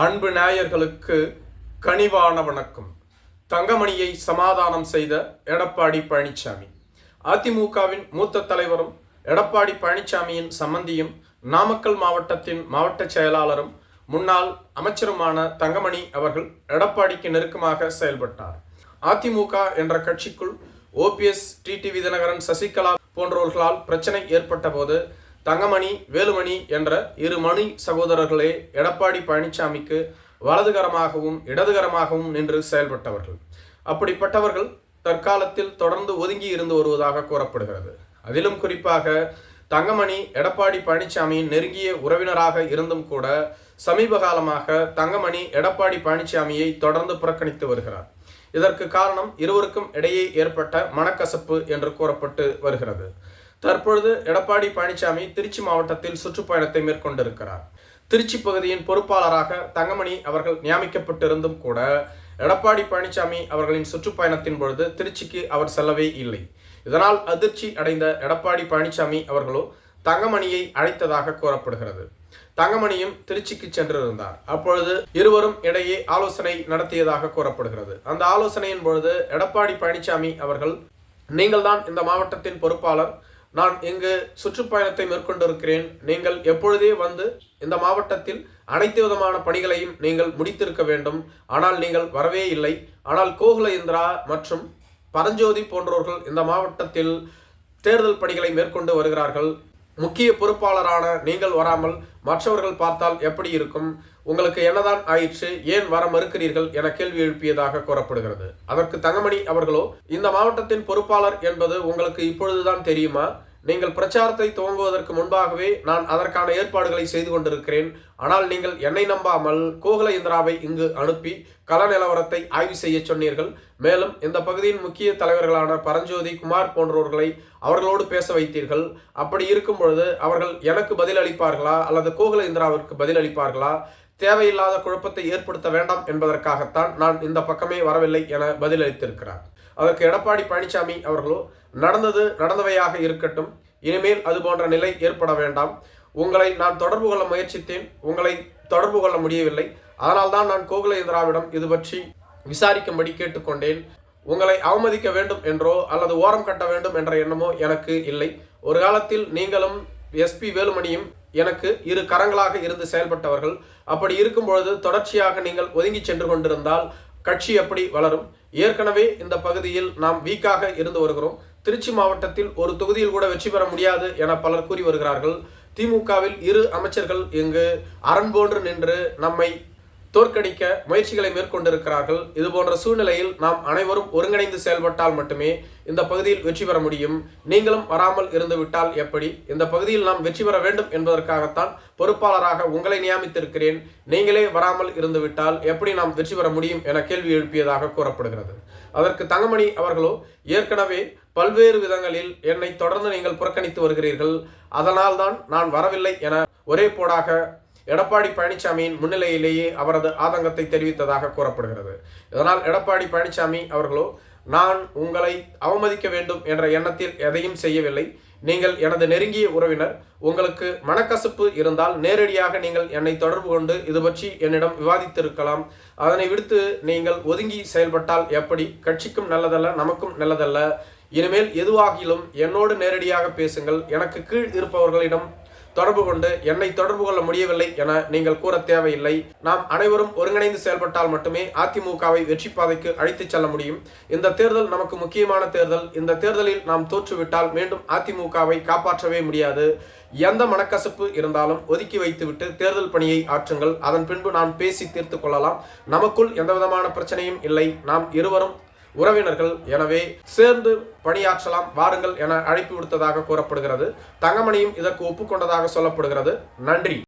அன்பு நேயர்களுக்கு கனிவான வணக்கம். தங்கமணியை சமாதானம் செய்த எடப்பாடி பழனிசாமி அதிமுகவின் மூத்த தலைவரும் எடப்பாடி பழனிசாமியின் சம்பந்தியும் நாமக்கல் மாவட்டத்தின் மாவட்ட செயலாளரும் முன்னாள் அமைச்சருமான தங்கமணி அவர்கள் எடப்பாடிக்கு நெருக்கமாக செயல்பட்டார். அதிமுக என்ற கட்சிக்குள் ஓபிஎஸ் டிடிவி தினகரன் சசிகலா போன்றவர்களால் பிரச்சனை ஏற்பட்ட போது தங்கமணி வேலுமணி என்ற இரு மணி சகோதரர்களே எடப்பாடி பழனிசாமிக்கு வலதுகரமாகவும் இடதுகரமாகவும் நின்று செயல்பட்டவர்கள். அப்படிப்பட்டவர்கள் தற்காலத்தில் தொடர்ந்து ஒதுங்கி இருந்து வருவதாக கூறப்படுகிறது. அதிலும் குறிப்பாக தங்கமணி எடப்பாடி பழனிசாமியின் நெருங்கிய உறவினராக இருந்தும் கூட சமீப காலமாக தங்கமணி எடப்பாடி பழனிசாமியை தொடர்ந்து புறக்கணித்து வருகிறார். இதற்கு காரணம் இருவருக்கும் இடையே ஏற்பட்ட மனக்கசப்பு என்று கூறப்பட்டு வருகிறது. தற்பொழுது எடப்பாடி பழனிசாமி திருச்சி மாவட்டத்தில் சுற்றுப்பயணத்தை மேற்கொண்டிருக்கிறார். திருச்சி பகுதியின் பொறுப்பாளராக தங்கமணி அவர்கள் நியமிக்கப்பட்டிருந்தும் கூட எடப்பாடி பழனிசாமி அவர்களின் சுற்றுப்பயணத்தின் பொழுது திருச்சிக்கு அவர் செல்லவே இல்லை. இதனால் அதிர்ச்சி அடைந்த எடப்பாடி பழனிசாமி அவர்களோ தங்கமணியை அழைத்ததாக கூறப்படுகிறது. தங்கமணியும் திருச்சிக்கு சென்றிருந்தார். அப்பொழுது இருவரும் இடையே ஆலோசனை நடத்தியதாக கூறப்படுகிறது. அந்த ஆலோசனையின் பொழுது எடப்பாடி பழனிசாமி அவர்கள் நீங்கள்தான் இந்த மாவட்டத்தின் பொறுப்பாளர். நான் இங்கு சுற்றுப்பயணத்தை மேற்கொண்டிருக்கிறேன். நீங்கள் எப்பொழுதே வந்து இந்த மாவட்டத்தில் அனைத்து விதமான பணிகளையும் நீங்கள் முடித்திருக்க வேண்டும். ஆனால் நீங்கள் வரவே இல்லை. ஆனால் கோகுல இந்திரா மற்றும் பரஞ்சோதி போன்றோர்கள் இந்த மாவட்டத்தில் தேர்தல் பணிகளை மேற்கொண்டு வருகிறார்கள். முக்கிய பொறுப்பாளரான நீங்கள் வராமல் மற்றவர்கள் பார்த்தால் எப்படி இருக்கும்? உங்களுக்கு என்னதான் ஆயிற்று? ஏன் வர மறுக்கிறீர்கள்? என கேள்வி எழுப்பியதாக கூறப்படுகிறது. அதற்கு தங்கமணி அவர்களோ இந்த மாவட்டத்தின் பொறுப்பாளர் என்பது உங்களுக்கு இப்பொழுதுதான் தெரியுமா? நீங்கள் பிரச்சாரத்தை துவங்குவதற்கு முன்பாகவே நான் அதற்கான ஏற்பாடுகளை செய்து கொண்டிருக்கிறேன். ஆனால் நீங்கள் என்னை நம்பாமல் கோகுல இந்திராவை இங்கு அனுப்பி கள நிலவரத்தை ஆய்வு செய்ய சொன்னீர்கள். மேலும் இந்த பகுதியின் முக்கிய தலைவர்களான பரஞ்சோதி குமார் போன்றவர்களை அவர்களோடு பேச வைத்தீர்கள். அப்படி இருக்கும் பொழுது அவர்கள் எனக்கு பதில் அளிப்பார்களா? அல்லது கோகுல இந்திராவிற்கு பதில் அளிப்பார்களா? தேவையில்லாத குழப்பத்தை ஏற்படுத்த வேண்டாம் என்பதற்காகத்தான் நான் இந்த பக்கமே வரவில்லை என பதிலளித்திருக்கிறார் அதற்கு எடப்பாடி பழனிசாமி அவர்களோ நடந்தது நடந்தவையாக இருக்கட்டும். இனிமேல் அது போன்ற நிலை ஏற்பட வேண்டாம். உங்களை நான் தொடர்பு கொள்ள முயற்சித்தேன். உங்களை தொடர்பு கொள்ள முடியவில்லை. அதனால்தான் நான் கோகுல இந்திராவிடம் இது பற்றி விசாரிக்கும்படி கேட்டுக்கொண்டேன். உங்களை அவமதிக்க வேண்டும் என்றோ அல்லது ஓரம் கட்ட வேண்டும் என்ற எண்ணமோ எனக்கு இல்லை. ஒரு காலத்தில் நீங்களும் எஸ்பி வேலுமணியும் எனக்கு இரு கரங்களாக இருந்து செயல்பட்டவர்கள். அப்படி இருக்கும் பொழுது தொடர்ச்சியாக நீங்கள் ஒதுங்கி சென்று கொண்டிருந்தால் கட்சி எப்படி வளரும்? ஏற்கனவே இந்த பகுதியில் நாம் வீக்காக இருந்து வருகிறோம். திருச்சி மாவட்டத்தில் ஒரு தொகுதியில் கூட வெற்றி பெற முடியாது என பலர் கூறி வருகிறார்கள். திமுகவில் இரு அமைச்சர்கள் இங்கு அரண் போன்று நின்று நம்மை தோற்கடிக்க முயற்சிகளை மேற்கொண்டிருக்கிறார்கள். இது போன்ற சூழ்நிலையில் நாம் அனைவரும் ஒருங்கிணைந்து செயல்பட்டால் மட்டுமே இந்த பகுதியில் வெற்றி பெற முடியும். நீங்களும் வராமல் இருந்துவிட்டால் எப்படி? இந்த பகுதியில் நாம் வெற்றி பெற வேண்டும் என்பதற்காகத்தான் பொறுப்பாளராக உங்களை நியமித்திருக்கிறேன். நீங்களே வராமல் இருந்துவிட்டால் எப்படி நாம் வெற்றி பெற முடியும் என கேள்வி எழுப்பியதாக கூறப்படுகிறது. அதற்கு தங்கமணி அவர்களோ ஏற்கனவே பல்வேறு விதங்களில் என்னை தொடர்ந்து நீங்கள் புறக்கணித்து வருகிறீர்கள். அதனால்தான் நான் வரவில்லை என ஒரே போடாக எடப்பாடி பழனிசாமியின் முன்னிலையிலேயே அவரது ஆதங்கத்தை தெரிவித்ததாக கூறப்படுகிறது. இதனால் எடப்பாடி பழனிசாமி அவர்களோ நான் உங்களை அவமதிக்க வேண்டும் என்ற எண்ணத்தில் எதையும் செய்யவில்லை. நீங்கள் எனது நெருங்கிய உறவினர். உங்களுக்கு மனக்கசப்பு இருந்தால் நேரடியாக நீங்கள் என்னை தொடர்பு கொண்டு இது பற்றி என்னிடம் விவாதித்திருக்கலாம். அதனை விடுத்து நீங்கள் ஒதுங்கி செயல்பட்டால் எப்படி? கட்சிக்கும் நல்லதல்ல நமக்கும் நல்லதல்ல. இனிமேல் எதுவாகிலும் என்னோடு நேரடியாக பேசுங்கள். எனக்கு கீழ் இருப்பவர்களிடம் தொடர்பு கொண்டு என்னை தொடர்பு கொள்ள முடியவில்லை என நீங்கள் கூற தேவையில்லை. நாம் அனைவரும் ஒருங்கிணைந்து செயல்பட்டால் மட்டுமே அதிமுகவை வெற்றி பாதைக்கு அழைத்துச் செல்ல முடியும். இந்த தேர்தல் நமக்கு முக்கியமான தேர்தல். இந்த தேர்தலில் நாம் தோற்றுவிட்டால் மீண்டும் அதிமுகவை காப்பாற்றவே முடியாது. எந்த மனக்கசப்பு இருந்தாலும் ஒதுக்கி வைத்துவிட்டு தேர்தல் பணியை ஆற்றுங்கள். அதன் பின்பு நாம் பேசி தீர்த்து கொள்ளலாம். நமக்குள் எந்த விதமான பிரச்சனையும் இல்லை. நாம் இருவரும் உறவினர்கள் எனவே சேர்ந்து பணியாற்றலாம் வாருங்கள் என அழைப்பு விடுத்ததாக கூறப்படுகிறது. தங்கமணியும் இதற்கு ஒப்புக்கொண்டதாக சொல்லப்படுகிறது. நன்றி.